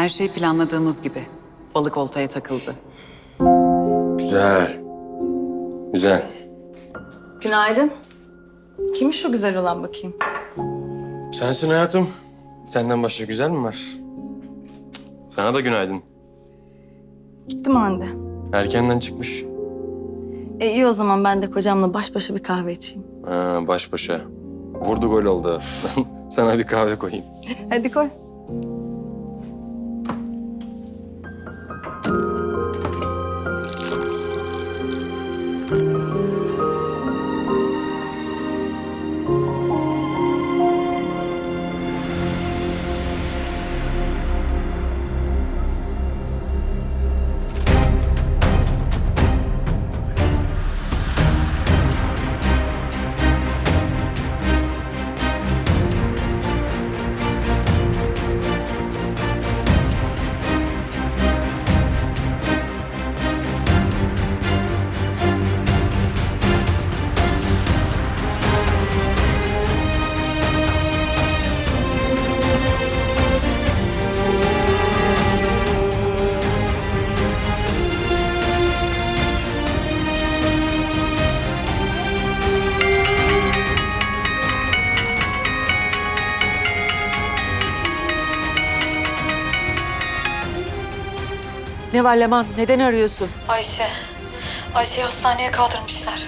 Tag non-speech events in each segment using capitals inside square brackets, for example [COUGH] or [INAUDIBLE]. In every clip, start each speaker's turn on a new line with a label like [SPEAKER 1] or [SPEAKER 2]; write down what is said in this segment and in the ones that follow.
[SPEAKER 1] Her şey planladığımız gibi. Balık oltaya takıldı.
[SPEAKER 2] Güzel. Güzel.
[SPEAKER 3] Günaydın. Kim şu güzel olan bakayım?
[SPEAKER 2] Sensin hayatım. Senden başka güzel mi var? Sana da günaydın.
[SPEAKER 3] Gitti mi Hande?
[SPEAKER 2] Erkenden çıkmış.
[SPEAKER 3] E iyi o zaman ben de kocamla baş başa bir kahve içeyim.
[SPEAKER 2] Ha, baş başa. Vurdu gol oldu. [LAUGHS] Sana bir kahve koyayım.
[SPEAKER 3] Hadi koy.
[SPEAKER 4] Ne var Leman? Neden arıyorsun?
[SPEAKER 5] Ayşe. Ayşe'yi hastaneye kaldırmışlar.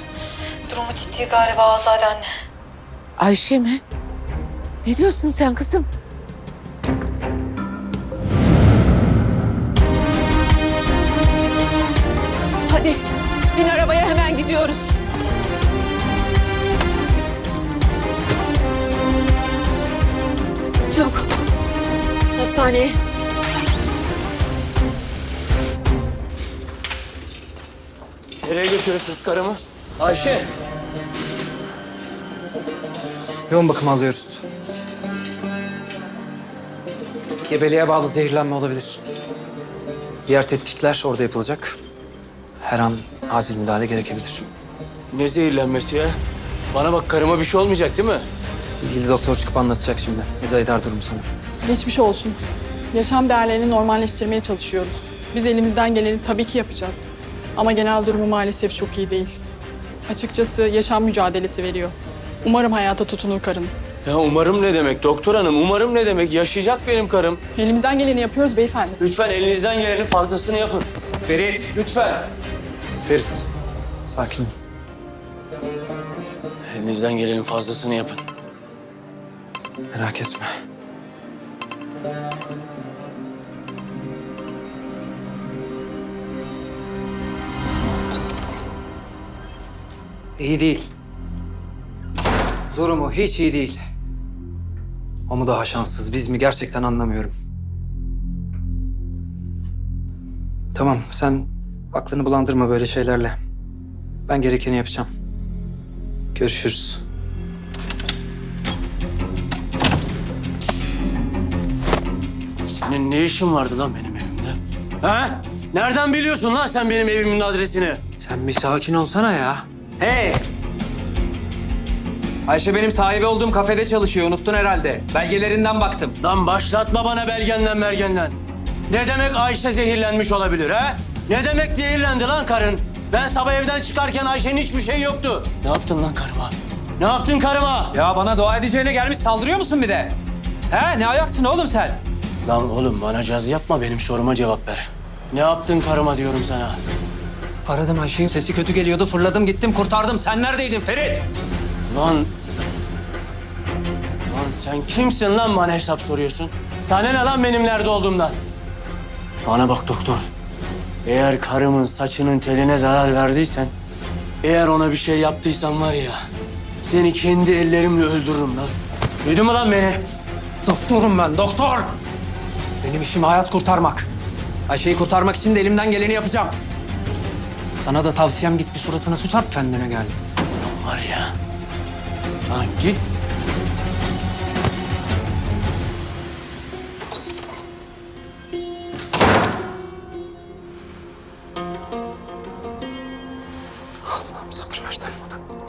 [SPEAKER 5] Durumu ciddi galiba Azade anne.
[SPEAKER 4] Ayşe mi? Ne diyorsun sen kızım? Hadi bin arabaya hemen gidiyoruz. Çabuk. Hastaneye.
[SPEAKER 2] Nereye götürüyorsunuz karımı? Ayşe.
[SPEAKER 6] Yoğun bakım alıyoruz. Gebeliğe bağlı zehirlenme olabilir. Diğer tetkikler orada yapılacak. Her an acil müdahale gerekebilir.
[SPEAKER 7] Ne zehirlenmesi ya? Bana bak karıma bir şey olmayacak değil mi?
[SPEAKER 6] İlgili doktor çıkıp anlatacak şimdi. İzah eder durumu sana.
[SPEAKER 8] Geçmiş olsun. Yaşam değerlerini normalleştirmeye çalışıyoruz. Biz elimizden geleni tabii ki yapacağız. Ama genel durumu maalesef çok iyi değil. Açıkçası yaşam mücadelesi veriyor. Umarım hayata tutunur karınız.
[SPEAKER 7] Ya umarım ne demek doktor hanım? Umarım ne demek? Yaşayacak benim karım.
[SPEAKER 8] Elimizden geleni yapıyoruz beyefendi.
[SPEAKER 7] Lütfen elinizden gelenin fazlasını yapın. Ferit lütfen.
[SPEAKER 6] Ferit, sakin ol.
[SPEAKER 7] Elinizden gelenin fazlasını yapın.
[SPEAKER 6] Merak etme. İyi değil. Durumu hiç iyi değil. O mu daha şanssız, biz mi gerçekten anlamıyorum. Tamam, sen aklını bulandırma böyle şeylerle. Ben gerekeni yapacağım. Görüşürüz.
[SPEAKER 7] Senin ne işin vardı lan benim evimde? Ha? Nereden biliyorsun lan sen benim evimin adresini?
[SPEAKER 6] Sen bir sakin olsana ya. Hey! Ayşe benim sahibi olduğum kafede çalışıyor. Unuttun herhalde. Belgelerinden baktım.
[SPEAKER 7] Lan başlatma bana belgenden mergenden. Ne demek Ayşe zehirlenmiş olabilir ha? Ne demek zehirlendi lan karın? Ben sabah evden çıkarken Ayşe'nin hiçbir şey yoktu. Ne yaptın lan karıma? Ne yaptın karıma?
[SPEAKER 6] Ya bana dua edeceğine gelmiş saldırıyor musun bir de? He ne ayaksın oğlum sen?
[SPEAKER 7] Lan oğlum bana caz yapma benim soruma cevap ver. Ne yaptın karıma diyorum sana.
[SPEAKER 6] Aradım Ayşe'yi. Sesi kötü geliyordu. Fırladım gittim kurtardım. Sen neredeydin Ferit?
[SPEAKER 7] Lan... Lan sen kimsin lan bana hesap soruyorsun? Sana ne lan benim nerede olduğumdan? Bana bak doktor. Eğer karımın saçının teline zarar verdiysen... Eğer ona bir şey yaptıysan var ya... Seni kendi ellerimle öldürürüm lan. Duydun mu lan beni?
[SPEAKER 6] Doktorum ben doktor. Benim işim hayat kurtarmak. Ayşe'yi kurtarmak için de elimden geleni yapacağım. Sana da tavsiyem git bir suratına su çarp kendine gel.
[SPEAKER 7] Var ya... Lan git
[SPEAKER 6] Allah'ım sabır versen bana.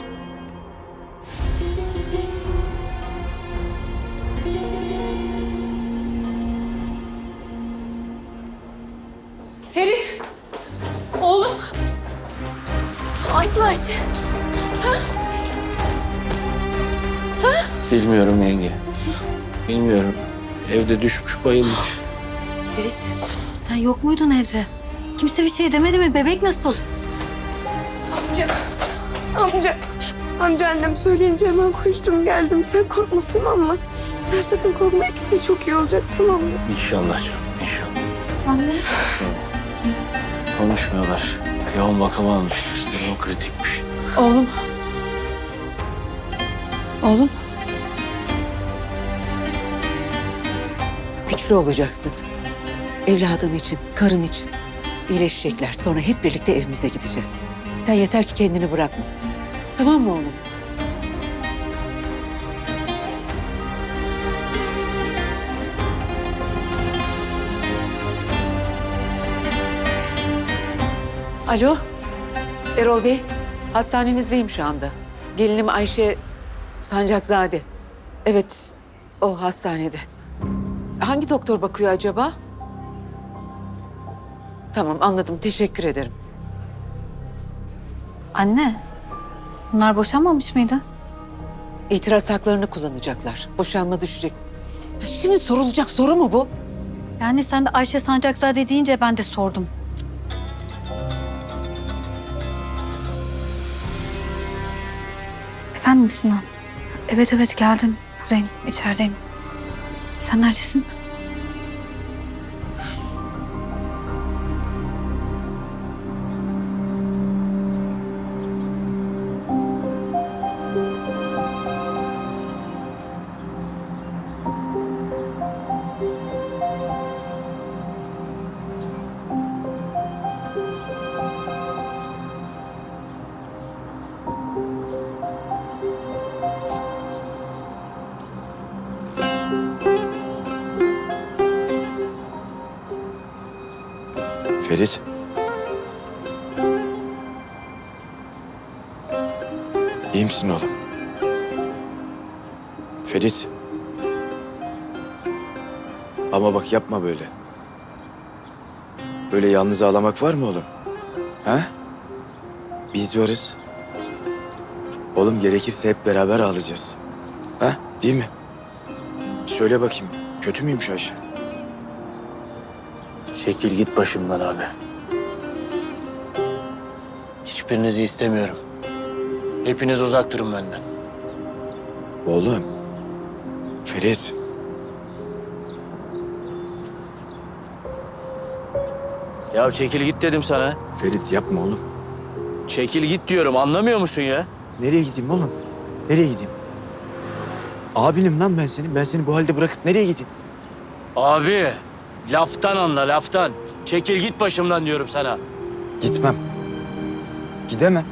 [SPEAKER 5] Aysel Ayşe!
[SPEAKER 7] Bilmiyorum yenge. Bilmiyorum. Evde düşmüş bayılmış.
[SPEAKER 5] Ferit, sen yok muydun evde? Kimse bir şey demedi mi? Bebek nasıl?
[SPEAKER 9] Amca, amca annem söyleyince hemen koştum geldim. Sen korkma tamam mı? Sen sakın korkma. İkisi çok iyi olacak tamam mı?
[SPEAKER 7] İnşallah canım, inşallah. Anne. Konuşmuyorlar. Yoğun bakıma almışlar. Durumu kritikmiş.
[SPEAKER 4] Oğlum. Oğlum. Güçlü olacaksın. Evladın için, karın için. İyileşecekler. Sonra hep birlikte evimize gideceğiz. Sen yeter ki kendini bırakma. Tamam mı oğlum? Alo. Erol Bey. Hastanenizdeyim şu anda. Gelinim Ayşe Sancakzade. Evet, o hastanede. Hangi doktor bakıyor acaba? Tamam, anladım. Teşekkür ederim.
[SPEAKER 5] Anne, bunlar boşanmamış mıydı?
[SPEAKER 4] İtiraz haklarını kullanacaklar. Boşanma düşecek. Ya Şimdi sorulacak soru mu bu?
[SPEAKER 5] Yani sen de Ayşe Sancakzade deyince ben de sordum. Efendim Sinan? Evet evet geldim. Buradayım, içerideyim. Sen neredesin?
[SPEAKER 10] Ferit. İyi misin oğlum? Ferit. Ama bak yapma böyle. Böyle yalnız ağlamak var mı oğlum? Ha? Biz varız. Oğlum gerekirse hep beraber ağlayacağız. Ha? Değil mi? Söyle bakayım. Kötü müymüş Ayşe?
[SPEAKER 7] Çekil git başımdan abi. Hiçbirinizi istemiyorum. Hepiniz uzak durun benden.
[SPEAKER 10] Oğlum. Ferit.
[SPEAKER 7] Ya çekil git dedim sana.
[SPEAKER 10] Ferit yapma oğlum.
[SPEAKER 7] Çekil git diyorum anlamıyor musun ya?
[SPEAKER 10] Nereye gideyim oğlum? Nereye gideyim? Abinim lan ben senin. Ben seni bu halde bırakıp nereye gideyim?
[SPEAKER 7] Abi laftan anla laftan. Çekil git başımdan diyorum sana.
[SPEAKER 10] Gitmem. Gidemem.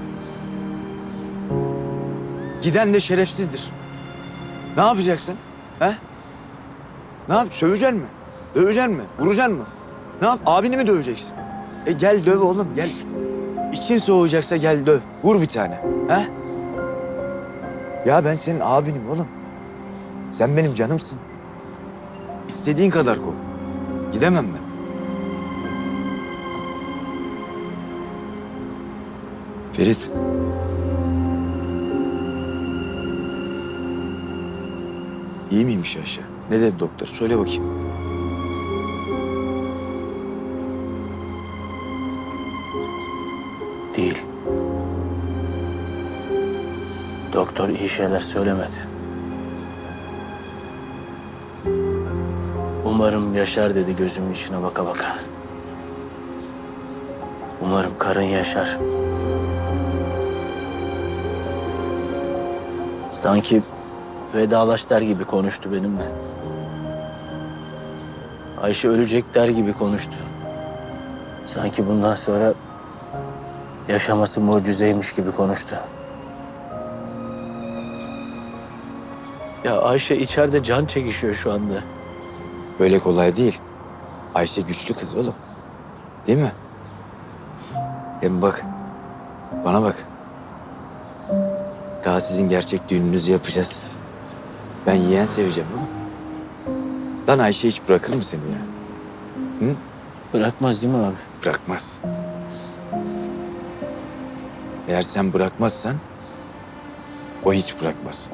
[SPEAKER 10] Giden de şerefsizdir. Ne yapacaksın? He? Ne yap? Söveceksin mi? Döveceksin mi? Vuracaksın mı? Ne yap? Abini mi döveceksin? E gel döv oğlum gel. İçin soğuyacaksa gel döv. Vur bir tane. He? Ya ben senin abinim oğlum. Sen benim canımsın. İstediğin kadar kov. Gidemem ben. Ferit. İyi miymiş Ayşe? Ne dedi doktor? Söyle bakayım.
[SPEAKER 7] Değil. Doktor iyi şeyler söylemedi. Umarım yaşar dedi gözümün içine baka baka. Umarım karın yaşar. Sanki vedalaş der gibi konuştu benimle. Ayşe ölecek der gibi konuştu. Sanki bundan sonra yaşaması mucizeymiş gibi konuştu. Ya Ayşe içeride can çekişiyor şu anda.
[SPEAKER 10] Böyle kolay değil. Ayşe güçlü kız oğlum. Değil mi? Hem bak. Bana bak. Daha sizin gerçek düğününüzü yapacağız. Ben yeğen seveceğim oğlum. Lan Ayşe hiç bırakır mı seni ya?
[SPEAKER 7] Bırakmaz değil mi abi?
[SPEAKER 10] bırakmaz. Eğer sen bırakmazsan o hiç bırakmaz.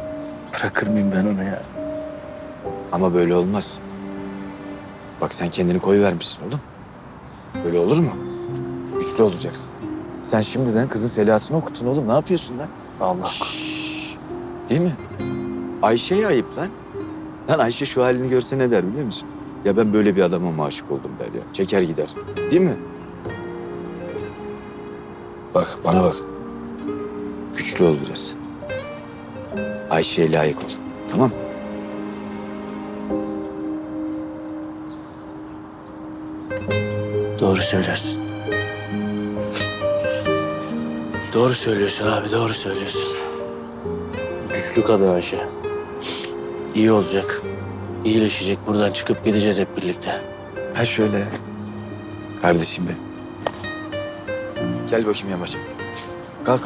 [SPEAKER 7] Bırakır mıyım ben onu ya?
[SPEAKER 10] Ama böyle olmaz. Bak sen kendini koy vermişsin oğlum. Böyle olur mu? Güçlü olacaksın. Sen şimdiden kızın selasını okuttun oğlum. Ne yapıyorsun lan?
[SPEAKER 7] Allah.
[SPEAKER 10] Değil mi? Ayşe'ye ayıp lan. Lan Ayşe şu halini görse ne der biliyor musun? Ya ben böyle bir adama mı aşık oldum der ya. Çeker gider. Değil mi? Bak bana bak. Güçlü ol biraz. Ayşe'ye layık ol. Tamam mı?
[SPEAKER 7] Doğru söylüyorsun. Doğru söylüyorsun abi, doğru söylüyorsun. Güçlü kadın Ayşe. İyi olacak. İyileşecek. Buradan çıkıp gideceğiz hep birlikte.
[SPEAKER 10] Ha şöyle. Kardeşim benim. Gel bakayım yamacım. Kalk.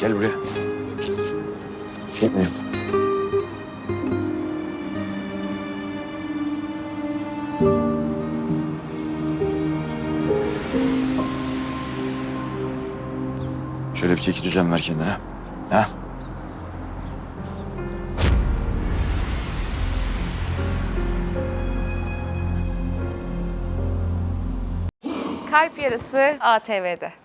[SPEAKER 10] Gel buraya.
[SPEAKER 7] Gitmiyorum.
[SPEAKER 10] Bir çeki düzen ver kendine. Ha?
[SPEAKER 11] Kalp Yarısı ATV'de.